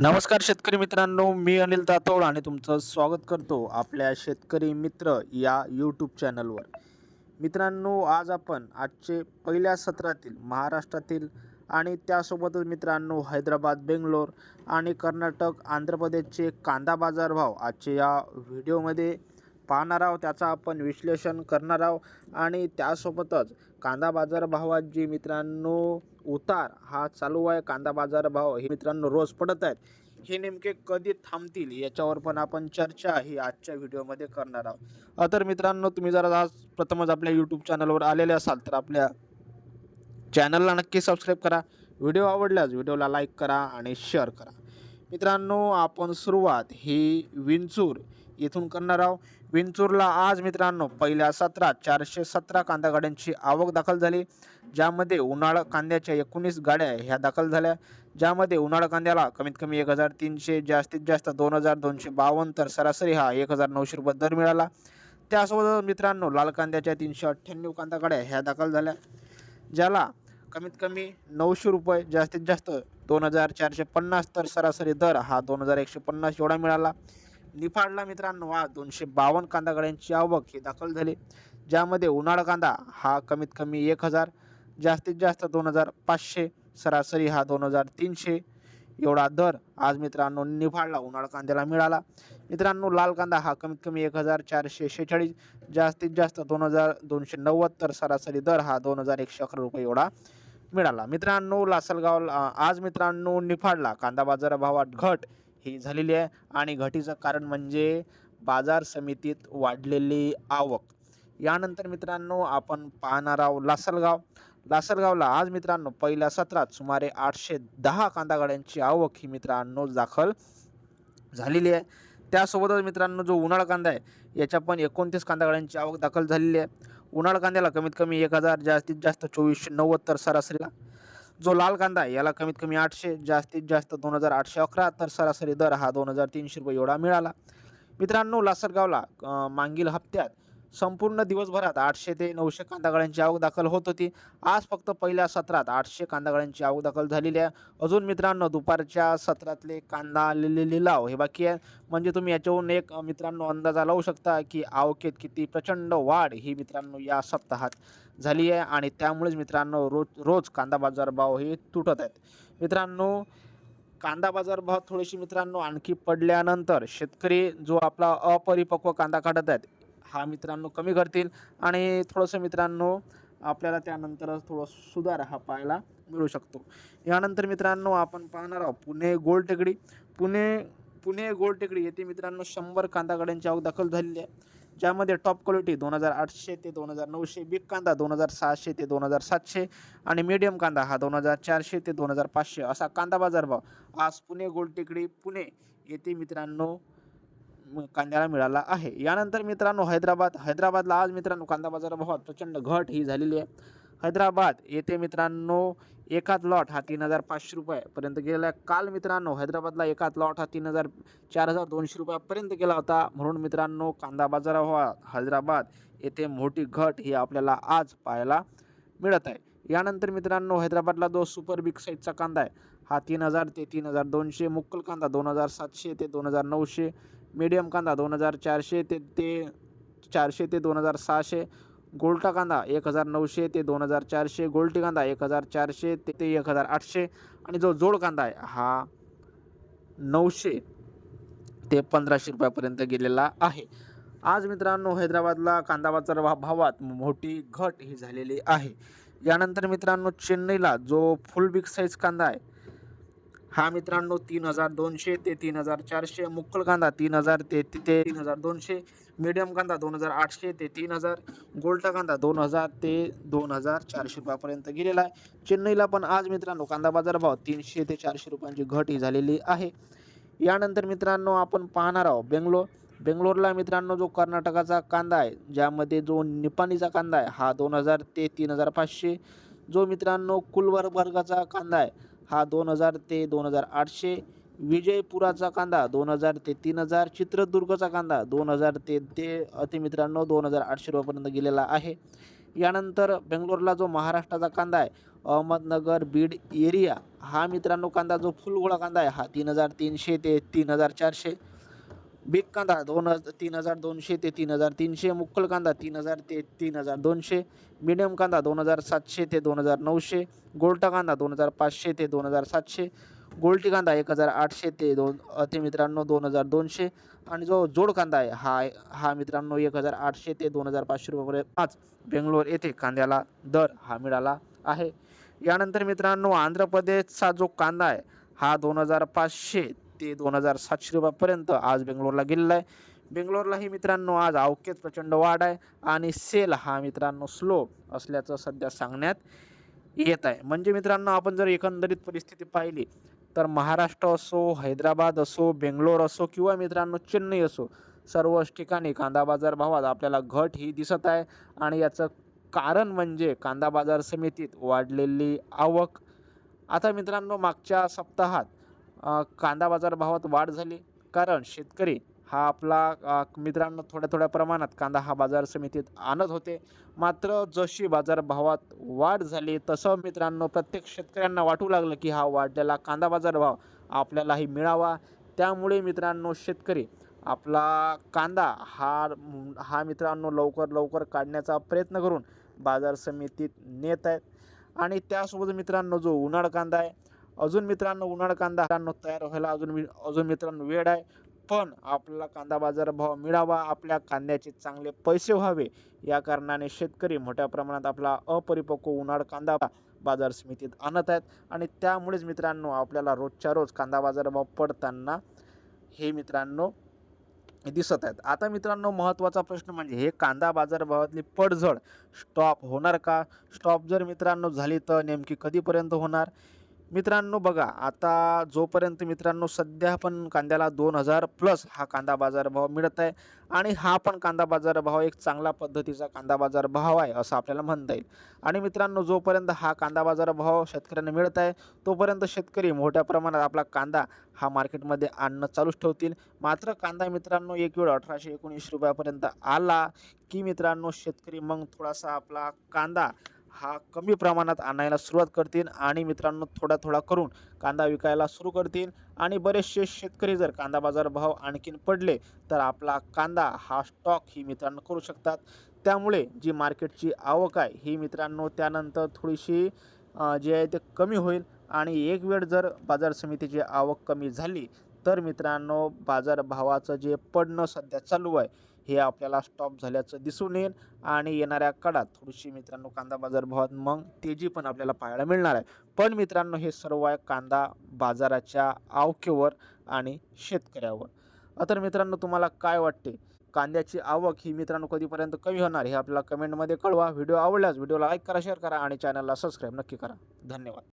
नमस्कार शेतकरी मित्रांनो मी अनिल तातोड आणि तुमचं स्वागत करतो आपल्या शेतकरी मित्र या यूट्यूब चॅनलवर मित्रांनो आज आपण आजचे पहिल्या सत्रातील महाराष्ट्रातील आणि त्यासोबतच मित्रांनो हैदराबाद बेंगलोर आणि कर्नाटक आंध्र प्रदेशचे कांदा बाजारभाव आजचे या व्हिडिओमध्ये पाहणार आहोत. त्याचं आपण विश्लेषण करणार आहोत आणि त्यासोबतच कांदा बाजार भावात जी मित्रांनो उतार हा चालू आहे. कांदा बाजार भाव हे मित्रांनो रोज पडत आहेत. हे नेमके कधी थांबतील याच्यावर पण आपण चर्चा ही आजच्या व्हिडिओमध्ये करणार आहोत. तर मित्रांनो तुम्ही जर आज प्रथमच आपल्या यूट्यूब चॅनलवर आलेले असाल तर आपल्या चॅनलला नक्की सबस्क्राईब करा. व्हिडिओ आवडल्यास व्हिडिओला लाईक करा आणि शेअर करा. मित्रांनो आपण सुरुवात ही विंचूर येथून करणार आहोत. विंचूरला आज मित्रांनो पहिल्या सत्रात चारशे सतरा कांदा गाड्यांची आवक दाखल झाली. ज्यामध्ये उन्हाळा कांद्याच्या एकोणीस गाड्या ह्या दाखल झाल्या. ज्यामध्ये उन्हाळा कांद्याला कमीत कमी एक हजार तीनशे जास्तीत जास्त दोन हजार दोनशे बावन्न तर सरासरी हा एक हजार नऊशे रुपये दर मिळाला. त्यासोबत मित्रांनो लाल कांद्याच्या तीनशे अठ्ठ्याण्णव कांदा गाड्या ह्या दाखल झाल्या. ज्याला कमीत कमी नऊशे रुपये जास्तीत जास्त दोन हजार चारशे पन्नास तर सरासरी दर हा दोन हजार एकशे पन्नास एवढा मिळाला. निफाडला मित्रांनो हा दोनशे बावन्न कांदा गाड्यांची आवक ही दाखल झाली. ज्यामध्ये उन्हाळा कांदा हा कमीत कमी एक हजार जास्तीत जास्त दोन हजार पाचशे सरासरी हा दोन हजार तीनशे एवढा दर आज मित्रांनो निफाडला उन्हाळा कांद्याला मिळाला. मित्रांनो लाल कांदा हा कमीत कमी एक हजार चारशे शेहेचाळीस जास्तीत जास्त दोन हजार दोनशे नव्वद तर सरासरी दर हा दोन हजार एकशे अकरा रुपये एवढा मिळाला. मित्रांनो लासलगाव आज मित्रांनो निफाडला. कांदा बाजार भावात घट ही झालेली आहे आणि घटीचं कारण म्हणजे बाजार समितीत वाढलेली आवक. यानंतर मित्रांनो आपण पाहणार आहोत लासलगाव. लासलगावला आज मित्रांनो पहिल्या सत्रात सुमारे आठशे दहा कांदागाड्यांची आवक ही मित्रांनो दाखल झालेली आहे. त्यासोबतच मित्रांनो जो उन्हाळा कांदा आहे याच्या पण एकोणतीस कांदागाड्यांची आवक दाखल झालेली आहे. उन्हाळा कांद्याला कमीत कमी एक हजार जास्तीत जास्त चोवीसशे नव्वद तर सरासरीला. जो लाल कांदा आहे याला कमीत कमी आठशे जास्तीत जास्त दोन हजार आठशे अकरा तर सरासरी दर हा दोन हजार तीनशे रुपये एवढा मिळाला. मित्रांनो लासरगावला मागील हप्त्यात संपूर्ण दिवसभरात आठशे ते नऊशे कांदागाळ्यांची आवक दाखल होत होती. आज फक्त पहिल्या सत्रात आठशे कांदागाळ्यांची आवक दाखल झालेली आहे. अजून मित्रांनो दुपारच्या सत्रातले कांदा लिलाव हे बाकी आहे. म्हणजे तुम्ही याच्यावरून एक मित्रांनो अंदाजा लावू शकता की आवकेत किती प्रचंड वाढ ही मित्रांनो या सप्ताहात झाली आहे आणि त्यामुळेच मित्रांनो रोज रोज कांदा बाजार भाव हे तुटत आहेत. मित्रांनो कांदा बाजार भाव थोडेसे मित्रांनो आणखी पडल्यानंतर शेतकरी जो आपला अपरिपक्व कांदा काढत आहेत हा मित्रांनो कमी करतील आणि थोडंसं मित्रांनो आपल्याला त्यानंतरच थोडं सुधार हा पाहायला मिळू शकतो. यानंतर मित्रांनो आपण पाहणार आहोत पुणे गोल टेकडी. पुणे पुणे गोल टेकडी येथे मित्रांनो शंभर कांदा गाड्यांची आवक दाखल झालेली आहे. ज्यामध्ये टॉप क्वालिटी दोन हजार आठशे ते दोन हजार नऊशे बिग कांदा दोन हजार सहाशे ते दोन हजार सातशे आणि मीडियम कांदा हा दोन हजार चारशे ते दोन हजार पाचशे असा कांदा बाजार भाव आज पुणे गोल टेकडी पुणे येथे मित्रांनो कांद्याला मिळाला आहे. यानंतर मित्रांनो हैदराबाद. हैदराबादला आज मित्रांनो कांदा बाजार भावात प्रचंड घट ही झालेली आहे. हैदराबाद येथे मित्रांनो एकाच लॉट हा तीन हजार पाचशे रुपयापर्यंत गेलेला काल मित्रांनो हैदराबादला एकाच लॉट हा तीन हजार चार हजार दोनशे रुपयापर्यंत गेला होता. म्हणून मित्रांनो कांदा बाजार हैदराबाद येथे मोठी घट ही आपल्याला आज पाहायला मिळत आहे. यानंतर मित्रांनो हैदराबादला जो सुपर बिग साईजचा कांदा आहे हा तीन हजार ते तीन हजार दोनशे मुक्कल कांदा दोन हजार सातशे ते दोन हजार नऊशे मीडियम कांदा दोन हजार चारशे ते ते चारशे ते दोन हजार सहाशे. गोल्टा कांदा एक हजार नऊशे ते दोन हजार चारशे. गोल्टी कांदा एक हजार चारशे ते ते एक हजार आठशे. आणि जो जोड कांदा आहे हा नऊशे ते पंधराशे रुपयापर्यंत गेलेला आहे. आज मित्रांनो हैदराबादला कांदा बाजार भावात मोठी घट ही झालेली आहे. यानंतर मित्रांनो चेन्नईला जो फुल बिग साईज कांदा आहे हा मित्रांनो तीन हजार दोनशे ते तीन हजार चारशे मुक्कल कांदा तीन हजार ते ते ते तीन हजार दोनशे मीडियम कांदा दोन हजार आठशे ते तीन हजार गोल्टा कांदा दोन हजार ते दोन हजार चारशे रुपयापर्यंत गेलेला आहे. चेन्नईला पण आज मित्रांनो कांदा बाजार भाव तीनशे ते चारशे रुपयांची घट ही झालेली आहे. यानंतर मित्रांनो आपण पाहणार आहोत बेंगलोर. बेंगलोरला मित्रांनो जो कर्नाटकाचा कांदा आहे ज्यामध्ये जो निपाणीचा कांदा आहे हा दोन हजार ते तीन हजार पाचशे. जो मित्रांनो कुलवर वर्गाचा कांदा आहे हा दोन हजार ते दोन हजार आठशे विजयपुराचा कांदा दोन हजार ते तीन हजार चित्रदुर्गचा कांदा दोन हजार ते ते अति मित्रांनो दोन हजार आठशे रुपयापर्यंत गेलेला आहे. यानंतर बेंगलोरला जो महाराष्ट्राचा कांदा आहे अहमदनगर बीड एरिया हा मित्रांनो कांदा जो फुलगोळा कांदा आहे हा तीन हजार तीनशे ते तीन हजार चारशे. बिग कांदा दोन हजार तीन हजार दोनशे ते तीन हजार तीनशे मुक्कल कांदा तीन हजार ते तीन हजार दोनशे मिडियम कांदा दोन हजार सातशे ते दोन हजार नऊशे गोल्टा कांदा दोन हजार पाचशे ते दोन हजार सातशे गोल्टी कांदा एक हजार आठशे ते दोन ते मित्रांनो दोन हजार दोनशे आणि जो जोड कांदा आहे हा हा मित्रांनो एक हजार आठशे ते दोन हजार पाचशे रुपयापर्यंत पाच बेंगलोर येथे कांद्याला दर हा मिळाला आहे. यानंतर मित्रांनो आंध्र प्रदेशचा जो कांदा आहे हा दोन हजार पाचशे ते दोन हजार सातशे रुपयापर्यंत आज बेंगलोरला गेलेला आहे. बेंगलोरलाही मित्रांनो आज अवकेत प्रचंड वाढ आहे आणि सेल हा मित्रांनो स्लो असल्याचं सध्या सांगण्यात येत आहे. म्हणजे मित्रांनो आपण जर एकंदरीत परिस्थिती पाहिली तर महाराष्ट्र असो हैदराबाद असो बेंगलोर असो किंवा मित्रांनो चेन्नई असो सर्वच ठिकाणी कांदा बाजार भावात आपल्याला घट ही दिसत आहे आणि याचं कारण म्हणजे कांदा बाजार समितीत वाढलेली आवक. आता मित्रांनो मागच्या सप्ताहात कांदा बाजारभावात वाढ झाली. कारण शेतकरी हा आपला मित्रांनो थोड्या थोड्या प्रमाणात कांदा हा बाजार समितीत आणत होते. मात्र जशी बाजारभावात वाढ झाली तसं मित्रांनो प्रत्येक शेतकऱ्यांना वाटू लागलं की हा वाढलेला कांदा बाजार भाव आपल्यालाही मिळावा. त्यामुळे मित्रांनो शेतकरी आपला कांदा हा हा मित्रांनो लवकर लवकर काढण्याचा प्रयत्न करून बाजार समितीत नेत आहेत. आणि त्यासोबत मित्रांनो जो उन्हाळ कांदा आहे अजून मित्रांनो उन्हाळ कांदा तयार व्हायला अजून अजून मित्रांनो वेळ आहे. पण आपला कांदा बाजार भाव मिळावा आपल्या कांद्याचे चांगले पैसे व्हावे या कारणाने शेतकरी मोठ्या प्रमाणात आपला अपरिपक्व उन्हाळ कांदा बाजार समितीत आणत आहेत. आणि त्यामुळेच मित्रांनो आपल्याला रोजच्या रोज कांदा बाजार भाव पडताना हे मित्रांनो दिसत आहेत. आता मित्रांनो महत्त्वाचा प्रश्न म्हणजे हे कांदा बाजार भावातली पडझड स्टॉप होणार का? स्टॉप जर मित्रांनो झाली तर नेमकी कधीपर्यंत होणार? मित्रांनो बघा आता जोपर्यंत मित्रांनो सध्या पण कांद्याला दोन हजार प्लस हा कांदा बाजार भाव मिळत आहे आणि हा पण कांदा बाजार भाव एक चांगला पद्धतीचा कांदा बाजार भाव आहे असं आपल्याला म्हणता येईल. आणि मित्रांनो जोपर्यंत हा कांदा बाजारभाव शेतकऱ्यांना मिळत आहे तोपर्यंत शेतकरी मोठ्या प्रमाणात आपला कांदा हा मार्केटमध्ये आणणं चालूच ठेवतील. मात्र कांदा मित्रांनो एक वेळ अठराशे एकोणीस रुपयापर्यंत आला की मित्रांनो शेतकरी मग थोडासा आपला कांदा हा कमी प्रमाणात आणायला सुरुवात करतील आणि मित्रांनो थोडा थोडा करून कांदा विकायला सुरू करतील. आणि बरेचसे शेतकरी जर कांदा बाजार भाव आणखीन पडले तर आपला कांदा हा स्टॉक ही मित्रांनो करू शकतात. त्यामुळे जी मार्केटची आवक आहे ही मित्रांनो त्यानंतर थोडीशी जे जी आहे ते कमी होईल. आणि एक वेळ जर बाजार समितीची आवक कमी झाली तर मित्रांनो बाजारभावाचं जे पडणं सध्या चालू आहे हे आपल्याला स्टॉप झाल्याचं दिसून येईल. आणि येणाऱ्या काळात थोडीशी मित्रांनो कांदा बाजार भावात मग तेजी पण आपल्याला पाहायला मिळणार आहे. पण मित्रांनो हे सर्व आहे कांदा बाजाराच्या आवकेवर आणि शेतकऱ्यावर. तर मित्रांनो तुम्हाला काय वाटते? कांद्याची आवक ही मित्रांनो कधीपर्यंत कमी होणार हे आपल्याला कमेंटमध्ये कळवा. व्हिडिओ आवडल्यास व्हिडिओला लाईक करा शेअर करा आणि चॅनलला सबस्क्राईब नक्की करा. धन्यवाद.